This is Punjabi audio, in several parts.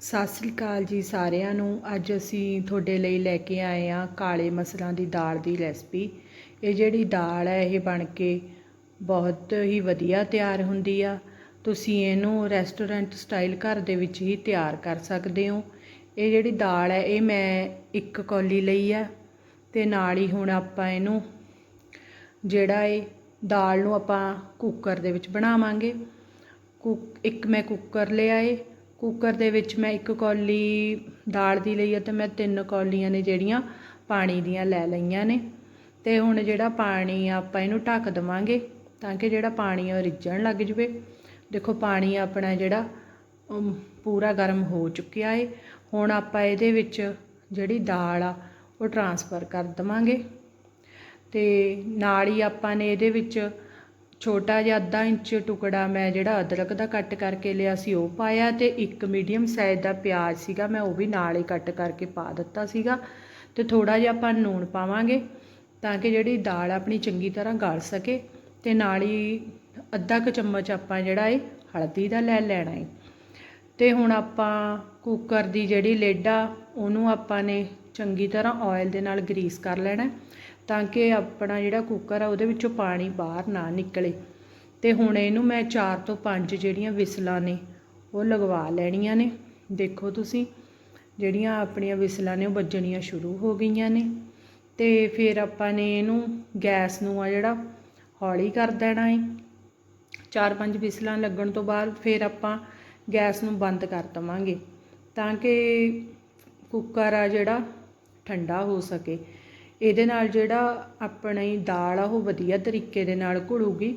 ਸਤਿ ਸ੍ਰੀ ਅਕਾਲ ਜੀ ਸਾਰਿਆਂ ਨੂੰ। ਅੱਜ ਅਸੀਂ ਤੁਹਾਡੇ ਲਈ ਲੈ ਕੇ ਆਏ ਆ ਕਾਲੇ ਮਸਰਾਂ ਦੀ ਦਾਲ ਦੀ ਰੈਸਪੀ ਇਹ ਜਿਹੜੀ ਦਾਲ ਹੈ, ਇਹ ਬਣ ਕੇ ਬਹੁਤ ਹੀ ਵਧੀਆ ਤਿਆਰ ਹੁੰਦੀ ਆ। ਤੁਸੀਂ ਇਹਨੂੰ ਰੈਸਟੋਰੈਂਟ ਸਟਾਈਲ ਘਰ ਦੇ ਵਿੱਚ ਹੀ ਤਿਆਰ ਕਰ ਸਕਦੇ ਹੋ। ਇਹ ਜਿਹੜੀ ਦਾਲ ਹੈ, ਇਹ ਮੈਂ ਇੱਕ ਕੌਲੀ ਲਈ ਆ ਤੇ ਨਾਲ ਹੀ ਹੁਣ ਆਪਾਂ ਇਹਨੂੰ ਜਿਹੜਾ ਇਹ ਦਾਲ ਨੂੰ ਆਪਾਂ ਕੁੱਕਰ ਦੇ ਵਿੱਚ ਬਣਾਵਾਂਗੇ। ਕੁੱਕ, ਇੱਕ ਮੈਂ ਕੁੱਕਰ ਲਿਆ ਏ ਕੁੱਕਰ ਦੇ ਵਿੱਚ ਮੈਂ ਇੱਕ ਕੌਲੀ ਦਾਲ ਦੀ ਲਈ ਹੈ ਅਤੇ ਮੈਂ ਤਿੰਨ ਕੌਲੀਆਂ ਨੇ ਜਿਹੜੀਆਂ ਪਾਣੀ ਦੀਆਂ ਲੈ ਲਈਆਂ ਨੇ। ਅਤੇ ਹੁਣ ਜਿਹੜਾ ਪਾਣੀ ਆ ਆਪਾਂ ਇਹਨੂੰ ਢੱਕ ਦੇਵਾਂਗੇ ਤਾਂ ਕਿ ਜਿਹੜਾ ਪਾਣੀ ਆ ਉਹ ਰਿੱਝਣ ਲੱਗ ਜਵੇ। ਦੇਖੋ ਪਾਣੀ ਆਪਣਾ ਜਿਹੜਾ ਅਮ, ਪੂਰਾ ਗਰਮ ਹੋ ਚੁੱਕਿਆ ਏ। ਹੁਣ ਆਪਾਂ ਇਹਦੇ ਵਿੱਚ ਜਿਹੜੀ ਦਾਲ ਆ ਉਹ ਟਰਾਂਸਫਰ ਕਰ ਦੇਵਾਂਗੇ। ਤੇ ਨਾਲ ਹੀ ਆਪਾਂ ਨੇ ਇਹਦੇ ਵਿੱਚ ਛੋਟਾ ਜਿਹਾ ਅੱਧਾ ਇੰਚ ਟੁਕੜਾ ਮੈਂ ਜਿਹੜਾ ਅਦਰਕ ਦਾ ਕੱਟ ਕਰਕੇ ਲਿਆ ਸੀ ਉਹ ਪਾਇਆ ਤੇ ਇੱਕ ਮੀਡੀਅਮ ਸਾਈਜ਼ ਦਾ ਪਿਆਜ਼ ਸੀਗਾ, ਮੈਂ ਉਹ ਵੀ ਨਾਲ ਹੀ ਕੱਟ ਕਰਕੇ ਪਾ ਦਿੱਤਾ ਸੀਗਾ ਤੇ ਥੋੜਾ ਜਿਹਾ ਆਪਾਂ ਨੂਣ ਪਾਵਾਂਗੇ ਤਾਂ ਕਿ ਜਿਹੜੀ ਦਾਲ ਆਪਣੀ ਚੰਗੀ ਤਰ੍ਹਾਂ ਗਲ ਸਕੇ ਤੇ ਨਾਲ ਹੀ ਅੱਧਾ ਕੁ ਚਮਚ ਆਪਾਂ ਜਿਹੜਾ ਇਹ ਹਲਦੀ ਦਾ ਲੈ ਲੈਣਾ ਏ। ਤੇ ਹੁਣ ਆਪਾਂ ਕੁੱਕਰ ਦੀ ਜਿਹੜੀ ਲੇਡਾ ਉਹਨੂੰ ਆਪਾਂ ਨੇ ਚੰਗੀ ਤਰ੍ਹਾਂ ਆਇਲ ਦੇ ਨਾਲ ਗਰੀਸ ਕਰ ਲੈਣਾ ਤਾਂ ਕਿ ਆਪਣਾ ਜਿਹੜਾ ਕੁੱਕਰ ਆ ਉਹਦੇ ਵਿੱਚੋਂ ਪਾਣੀ ਬਾਹਰ ਨਾ ਨਿਕਲੇ। ਤੇ ਹੁਣ ਇਹਨੂੰ ਮੈਂ 4 ਤੋਂ 5 ਜਿਹੜੀਆਂ ਵਿਸਲਾਂ ਨੇ, ਉਹ ਲਗਵਾ ਲੈਣੀਆਂ ਨੇ। ਦੇਖੋ ਤੁਸੀਂ, ਜਿਹੜੀਆਂ ਆਪਣੀਆਂ ਵਿਸਲਾਂ ਨੇ ਉਹ ਵੱਜਣੀਆਂ ਸ਼ੁਰੂ ਹੋ ਗਈਆਂ ਨੇ। ਤੇ ਫਿਰ ਆਪਾਂ ਨੇ ਇਹਨੂੰ ਗੈਸ ਨੂੰ ਆ ਜਿਹੜਾ ਹੌਲੀ ਕਰ ਦੇਣਾ ਹੈ ਚਾਰ ਪੰਜ ਵਿਸਲਾਂ ਲੱਗਣ ਤੋਂ ਬਾਅਦ ਫਿਰ ਆਪਾਂ ਗੈਸ ਨੂੰ ਬੰਦ ਕਰ ਦਵਾਂਗੇ, ਤਾਂ ਕਿ ਕੁੱਕਰ ਆ ਜਿਹੜਾ ਠੰਡਾ ਹੋ ਸਕੇ। ਇਹਦੇ ਨਾਲ ਜਿਹੜਾ ਆਪਣੀ ਦਾਲ ਆ, ਉਹ ਵਧੀਆ ਤਰੀਕੇ ਦੇ ਨਾਲ ਘੁਲੂਗੀ।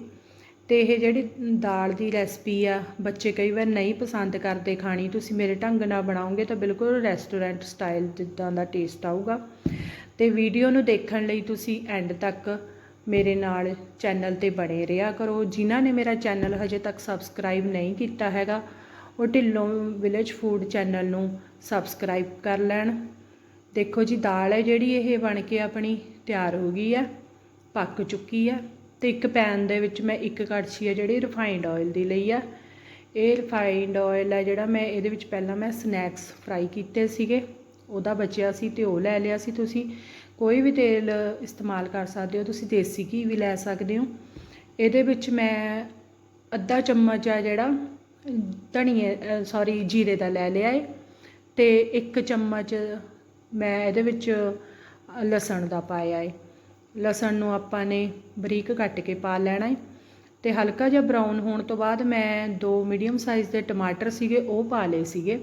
ਅਤੇ ਇਹ ਜਿਹੜੀ ਦਾਲ ਦੀ ਰੈਸਪੀ ਆ, ਬੱਚੇ ਕਈ ਵਾਰ ਨਹੀਂ ਪਸੰਦ ਕਰਦੇ ਖਾਣੀ। ਤੁਸੀਂ ਮੇਰੇ ਢੰਗ ਨਾਲ ਬਣਾਓਗੇ ਤਾਂ ਬਿਲਕੁਲ ਰੈਸਟੋਰੈਂਟ ਸਟਾਈਲ ਜਿੱਦਾਂ ਦਾ ਟੇਸਟ ਆਊਗਾ। ਅਤੇ ਵੀਡੀਓ ਨੂੰ ਦੇਖਣ ਲਈ ਤੁਸੀਂ ਐਂਡ ਤੱਕ ਮੇਰੇ ਨਾਲ ਚੈਨਲ ਤੇ ਬਣੇ ਰਿਹਾ ਕਰੋ। ਜਿਨ੍ਹਾਂ ਨੇ ਮੇਰਾ ਚੈਨਲ ਹਜੇ ਤੱਕ ਸਬਸਕ੍ਰਾਈਬ ਨਹੀਂ ਕੀਤਾ ਹੈਗਾ, ਉਹ ਢਿੱਲੋਂ ਵਿਲੇਜ ਫੂਡ ਚੈਨਲ ਨੂੰ ਸਬਸਕ੍ਰਾਈਬ ਕਰ ਲੈਣ। ਦੇਖੋ ਜੀ, ਦਾਲ ਹੈ ਜਿਹੜੀ, ਇਹ ਬਣ ਕੇ ਆਪਣੀ ਤਿਆਰ ਹੋ ਗਈ ਆ, ਪੱਕ ਚੁੱਕੀ ਆ ਤੇ ਇੱਕ ਪੈਨ ਦੇ ਵਿੱਚ ਮੈਂ ਇੱਕ ਕੜਛੀ ਹੈ ਜਿਹੜੀ ਰਿਫਾਈਨਡ ਆਇਲ ਦੀ ਲਈ ਆ। ਇਹ ਰਿਫਾਈਨਡ ਆਇਲ ਹੈ ਜਿਹੜਾ ਮੈਂ, ਇਹਦੇ ਵਿੱਚ ਪਹਿਲਾਂ ਮੈਂ ਸਨੈਕਸ ਫਰਾਈ ਕੀਤੇ ਸੀਗੇ। ਉਹਦਾ ਬਚਿਆ ਸੀ ਤੇ ਉਹ ਲੈ ਲਿਆ ਸੀ ਤੁਸੀਂ। ਕੋਈ ਵੀ ਤੇਲ ਇਸਤੇਮਾਲ ਕਰ ਸਕਦੇ ਹੋ, ਤੁਸੀਂ ਦੇਸੀ ਘੀ ਵੀ ਲੈ ਸਕਦੇ ਹੋ। ਇਹਦੇ ਵਿੱਚ ਮੈਂ ਅੱਧਾ ਚਮਚ ਆ ਜਿਹੜਾ, ਧਨੀਏ ਸੌਰੀ ਜੀਰੇ ਦਾ ਲੈ ਲਿਆ ਏ। ਤੇ ਇੱਕ ਚਮਚ ਮੈਂ ਇਹਦੇ ਵਿੱਚ ਲਸਣ ਦਾ ਪਾਇਆ ਏ। ਲਸਣ ਨੂੰ ਆਪਾਂ ਨੇ ਬਰੀਕ ਕੱਟ ਕੇ ਪਾ ਲੈਣਾ ਏ ਤੇ ਹਲਕਾ ਜਿਹਾ ਬਰਾਊਨ ਹੋਣ ਤੋਂ ਬਾਅਦ ਮੈਂ ਦੋ ਮੀਡੀਅਮ ਸਾਈਜ਼ ਦੇ ਟਮਾਟਰ ਸੀਗੇ, ਉਹ ਪਾ ਲਏ ਸੀਗੇ।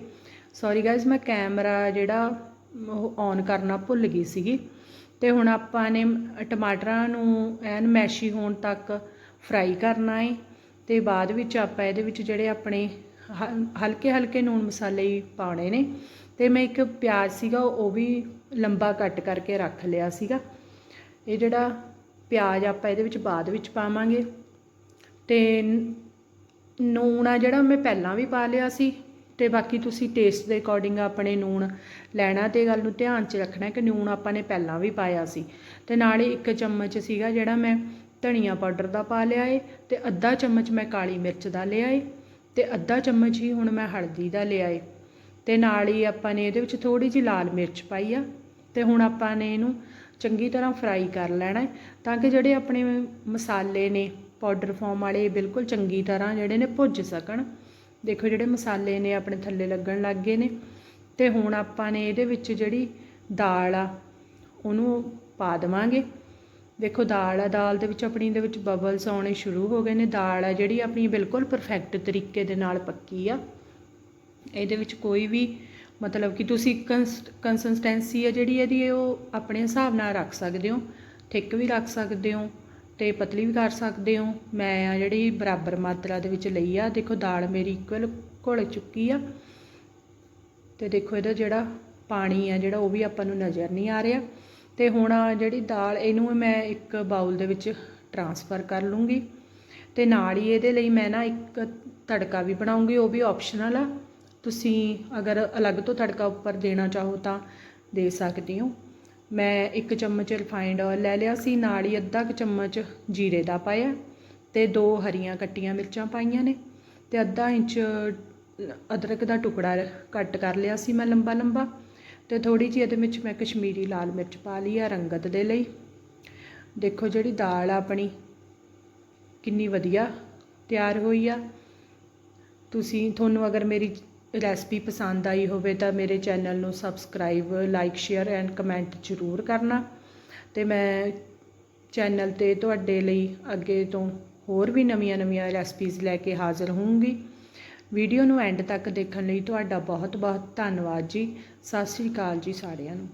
ਸੌਰੀ ਗਾਇਜ਼ ਮੈਂ ਕੈਮਰਾ ਜਿਹੜਾ ਉਹ ਔਨ ਕਰਨਾ ਭੁੱਲ ਗਈ ਸੀਗੀ। ਤੇ ਹੁਣ ਆਪਾਂ ਨੇ ਟਮਾਟਰਾਂ ਨੂੰ ਐਨ ਮੈਸ਼ੀ ਹੋਣ ਤੱਕ ਫਰਾਈ ਕਰਨਾ ਏ ਤੇ ਬਾਅਦ ਵਿੱਚ ਆਪਾਂ ਇਹਦੇ ਵਿੱਚ ਜਿਹੜੇ ਆਪਣੇ ਹਲਕੇ ਹਲਕੇ ਨੂਣ ਮਸਾਲੇ ਹੀ ਪਾਉਣੇ ਨੇ। ਤੇ ਮੈਂ ਇੱਕ ਪਿਆਜ਼ ਸੀਗਾ, ਉਹ ਵੀ ਲੰਬਾ ਕੱਟ ਕਰਕੇ ਰੱਖ ਲਿਆ ਸੀਗਾ। ਇਹ ਜਿਹੜਾ ਪਿਆਜ਼ ਆਪਾਂ ਇਹਦੇ ਵਿੱਚ ਬਾਅਦ ਵਿੱਚ ਪਾਵਾਂਗੇ। ਤੇ ਨੂਣ ਆ ਜਿਹੜਾ ਮੈਂ ਪਹਿਲਾਂ ਵੀ ਪਾ ਲਿਆ ਸੀ। ਤੇ ਬਾਕੀ ਤੁਸੀਂ ਟੇਸਟ ਦੇ ਅਕੋਰਡਿੰਗ ਆਪਣੇ ਨੂਣ ਲੈਣਾ ਤੇ ਗੱਲ ਨੂੰ ਧਿਆਨ 'ਚ ਰੱਖਣਾ ਕਿ ਨੂਣ ਆਪਾਂ ਨੇ ਪਹਿਲਾਂ ਵੀ ਪਾਇਆ ਸੀ। ਤੇ ਨਾਲ ਹੀ ਇੱਕ ਚਮਚ ਸੀਗਾ ਜਿਹੜਾ ਮੈਂ ਧਨੀਆ ਪਾਊਡਰ ਦਾ ਪਾ ਲਿਆ ਏ ਤੇ ਅੱਧਾ ਚਮਚ ਮੈਂ ਕਾਲੀ ਮਿਰਚ ਦਾ ਲਿਆ ਏ। ਅਤੇ ਅੱਧਾ ਚਮਚ ਹੀ ਹੁਣ ਮੈਂ ਹਲਦੀ ਦਾ ਲਿਆ ਏ। ਤੇ ਨਾਲ ਹੀ ਆਪਾਂ ਨੇ ਇਹਦੇ ਵਿੱਚ ਥੋੜ੍ਹੀ ਜਿਹੀ ਲਾਲ ਮਿਰਚ ਪਾਈ ਆ। ਅਤੇ ਹੁਣ ਆਪਾਂ ਨੇ ਇਹਨੂੰ ਚੰਗੀ ਤਰ੍ਹਾਂ ਫਰਾਈ ਕਰ ਲੈਣਾ ਤਾਂ ਕਿ ਜਿਹੜੇ ਆਪਣੇ ਮਸਾਲੇ ਨੇ ਪਾਊਡਰ ਫਾਰਮ ਵਾਲੇ ਬਿਲਕੁਲ ਚੰਗੀ ਤਰ੍ਹਾਂ ਜਿਹੜੇ ਨੇ ਭੁੱਜ ਸਕਣ। ਦੇਖੋ ਜਿਹੜੇ ਮਸਾਲੇ ਨੇ ਆਪਣੇ ਥੱਲੇ ਲੱਗਣ ਲੱਗ ਗਏ ਨੇ। ਅਤੇ ਹੁਣ ਆਪਾਂ ਨੇ ਇਹਦੇ ਵਿੱਚ ਜਿਹੜੀ ਦਾਲ ਆ, ਉਹਨੂੰ ਪਾ ਦੇਵਾਂਗੇ। ਦੇਖੋ ਦਾਲ ਆ, ਦਾਲ ਦੇ ਵਿੱਚ ਆਪਣੀ ਦੇ ਵਿੱਚ ਬਬਲਸ ਆਉਣੇ ਸ਼ੁਰੂ ਹੋ ਗਏ ਨੇ। ਦਾਲ ਆ ਜਿਹੜੀ ਆਪਣੀ ਬਿਲਕੁਲ ਪਰਫੈਕਟ ਤਰੀਕੇ ਦੇ ਨਾਲ ਪੱਕੀ ਆ। ਇਹਦੇ ਵਿੱਚ ਕੋਈ ਵੀ ਮਤਲਬ ਕਿ ਤੁਸੀਂ ਕੰਸਿਸਟੈਂਸੀ ਆ ਜਿਹੜੀ ਇਹਦੀ, ਉਹ ਆਪਣੇ ਹਿਸਾਬ ਨਾਲ ਰੱਖ ਸਕਦੇ ਹੋ। ਥਿੱਕ ਵੀ ਰੱਖ ਸਕਦੇ ਹੋ ਤੇ ਪਤਲੀ ਵੀ ਕਰ ਸਕਦੇ ਹੋ। ਮੈਂ ਆ ਜਿਹੜੀ ਬਰਾਬਰ ਮਾਤਰਾ ਦੇ ਵਿੱਚ ਲਈ ਆ। ਦੇਖੋ ਦਾਲ ਮੇਰੀ ਇਕੁਅਲ ਘੁਲ ਚੁੱਕੀ ਆ। ਤੇ ਦੇਖੋ ਇਹਦਾ ਜਿਹੜਾ ਪਾਣੀ ਆ, ਜਿਹੜਾ ਉਹ ਵੀ ਆਪਾਂ ਨੂੰ ਨਜ਼ਰ ਨਹੀਂ ਆ ਰਿਹਾ। ਤੇ ਹੁਣ ਜਿਹੜੀ ਦਾਲ, ਇਹਨੂੰ ਮੈਂ ਇੱਕ ਬਾਉਲ ਦੇ ਵਿੱਚ ਟਰਾਂਸਫਰ ਕਰ ਲੂੰਗੀ ਤੇ ਨਾਲ ਹੀ ਇਹਦੇ ਲਈ ਮੈਂ ਨਾ ਇੱਕ ਤੜਕਾ ਵੀ ਬਣਾਉਂਗੀ, ਉਹ ਵੀ ਆਪਸ਼ਨਲ ਆ। ਤੁਸੀਂ ਅਗਰ ਅਲੱਗ ਤੋਂ ਤੜਕਾ ਉੱਪਰ ਦੇਣਾ ਚਾਹੋ ਤਾਂ ਦੇ ਸਕਦੇ ਹੋ। ਮੈਂ ਇੱਕ ਚਮਚ ਰਿਫਾਈਨਡ ਆਇਲ ਲੈ ਲਿਆ ਸੀ, ਨਾਲ ਹੀ ਅੱਧਾ ਕੁ ਚਮਚ ਜੀਰੇ ਦਾ ਪਾਇਆ ਤੇ ਦੋ ਹਰੀਆਂ ਕੱਟੀਆਂ ਮਿਰਚਾਂ ਪਾਈਆਂ ਨੇ ਤੇ ਅੱਧਾ ਇੰਚ ਅਦਰਕ ਦਾ ਟੁਕੜਾ ਕੱਟ ਕਰ ਲਿਆ ਸੀ ਮੈਂ ਲੰਬਾ ਲੰਬਾ ਤੇ ਥੋੜੀ ਜਿਹੀ ਇਹਦੇ ਵਿੱਚ ਮੈਂ ਕਸ਼ਮੀਰੀ ਲਾਲ ਮਿਰਚ ਪਾ ਲਈ ਆ ਰੰਗਤ ਦੇ ਲਈ। ਦੇਖੋ ਜਿਹੜੀ ਦਾਲ ਆ ਆਪਣੀ, ਕਿੰਨੀ ਵਧੀਆ ਤਿਆਰ ਹੋਈ ਆ। ਤੁਸੀਂ, ਤੁਹਾਨੂੰ ਅਗਰ ਮੇਰੀ ਰੈਸਪੀ ਪਸੰਦ ਆਈ ਹੋਵੇ ਤਾਂ ਮੇਰੇ ਚੈਨਲ ਨੂੰ subscribe, like, share and comment ਜ਼ਰੂਰ ਕਰਨਾ। ਤੇ ਮੈਂ ਚੈਨਲ ਤੇ ਤੁਹਾਡੇ ਲਈ ਅੱਗੇ ਤੋਂ ਹੋਰ ਵੀ ਨਵੀਆਂ-ਨਵੀਆਂ ਰੈਸਪੀਜ਼ ਲੈ ਕੇ ਹਾਜ਼ਰ ਹੋਵਾਂਗੀ ਵੀਡੀਓ ਨੂੰ ਐਂਡ ਤੱਕ ਦੇਖਣ ਲਈ ਤੁਹਾਡਾ ਬਹੁਤ-ਬਹੁਤ ਧੰਨਵਾਦ ਜੀ। ਸਤਿ ਸ੍ਰੀ ਅਕਾਲ ਜੀ ਸਾਰਿਆਂ ਨੂੰ।